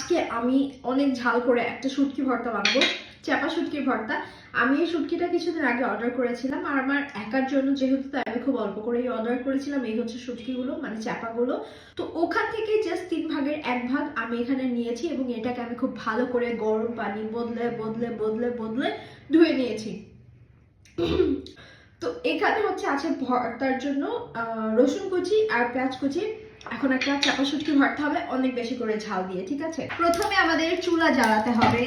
আজকে আমি অনেক ঝাল করে একটা শুটকি ভর্তা বানাবো চাপা শুটকির ভর্তা। আমি এই শুটকিটা কিছুদিন আগে অর্ডার করেছিলাম আর আমার একার জন্য যেহেতু তাই আমি খুব অল্প করেই অর্ডার করেছিলাম, এই হচ্ছে শুটকিগুলো মানে চাপাগুলো তো ওখান থেকে জাস্ট তিন ভাগের এক ভাগ আমি এখানে নিয়েছি এবং এটাকে আমি খুব ভালো করে গরম পানি বদলে বদলে বদলে বদলে ধুয়ে নিয়েছি। তো এখানে হচ্ছে আছে ভর্তার জন্য রসুন কুচি আর পেঁয়াজ কুচি। এখন একটা চাপা শুটকি ভর্তা হবে, অনেক বেশি করে ঝাল দিয়ে, ঠিক আছে? প্রথমে আমাদের চুলা জ্বালাতে হবে।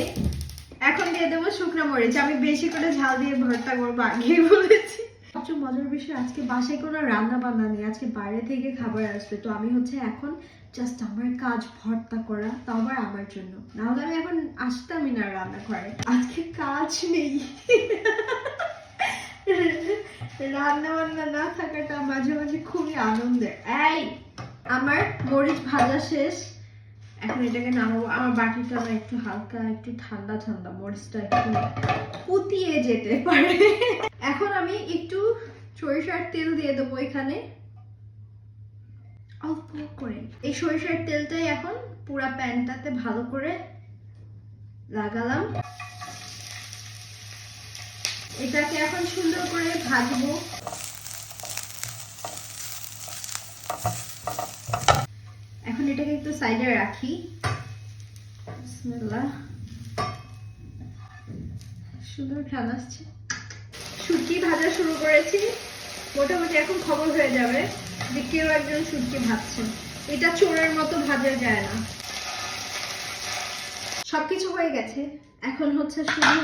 এখন দিয়ে দেবো শুকনো মরিচ। আমি বেশি করে ঝাল দিয়ে ভর্তা করব আগেই বলেছি। সবচেয়ে মজার বিষয়, আজকে বাসায় কোনো রান্না বান্না নেই। আজকে বাইরে থেকে খাবার আসবে তো আমি হচ্ছে এখন জাস্ট আমার কাজ, ভর্তা করা, তাও আবার আমার জন্য। নাহলে আমি এখন আসতামই না রান্না করে আজকে কাজ নেই। রান্না বান্না না থাকাটা মাঝে মাঝে খুবই আনন্দের। এই আমার মরিচ ভাজা শেষ। এখন এটাকে নামাবো। আমার বাটিটা না একটু হালকা, একটু ঠান্ডা ঠান্ডা। মরিচটা একটু পুতিয়ে যেতে পারে। এখন আমি একটু সরিষার তেল দিয়ে দেবো এখানে। অল্প করে। এই সরিষার তেলটাই এখন পুরা প্যানটাতে ভালো করে লাগালাম। এটাকে এখন সুন্দর করে ভাজবো এখন এটাকে একটু সাইডে রাখি। সুন্দর ঘ্রাণ আসছে। শুটকি ভাজা শুরু করেছি। মোটামুটি এখন খবর হয়ে যাবে যে কেউ একজন শুটকি ভাজছেন। এটা চোরের মতো ভাজা যায় না। সবকিছু হয়ে গেছে। এখন হচ্ছে শুধু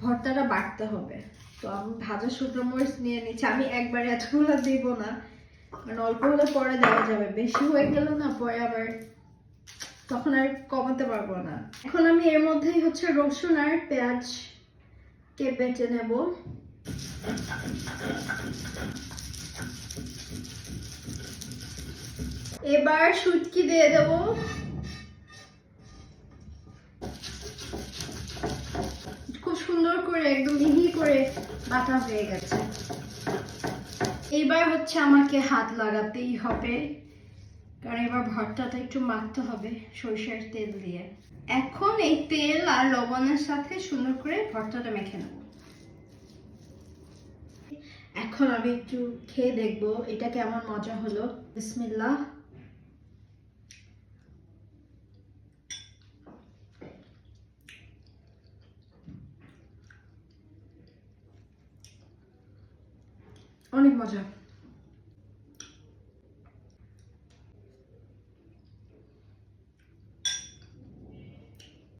ভর্তাটা বাড়তে হবে। তো আমি ভাজা শুকনো মরিচ নিয়ে নিচ্ছি। আমি একবারে এতগুলো দেবো না। মানে অল্প হলে পরে দেওয়া যাবে। বেশি হয়ে গেল না পরে আবার তখন আর কমাতে পারব না। এখন আমি এর মধ্যেই হচ্ছে রসুন আর পেঁয়াজ কে বেটে নেব। এবার শুটকি দিয়ে দেবো। খুব সুন্দর করে, একদম মিহি করে বাটা হয়ে গেছে। এবার হচ্ছে আমাকে হাত লাগাতেই হবে। কারণ এবার ভর্তাটা একটু মাখতে হবে সরিষার তেল দিয়ে। এখন এই তেল আর লবণের সাথে সুন্দর করে ভর্তাটা মেখে নেব। এখন আমি একটু খেয়ে দেখব এটা কেমন মজা হলো। বিসমিল্লাহ। অনেক মজা।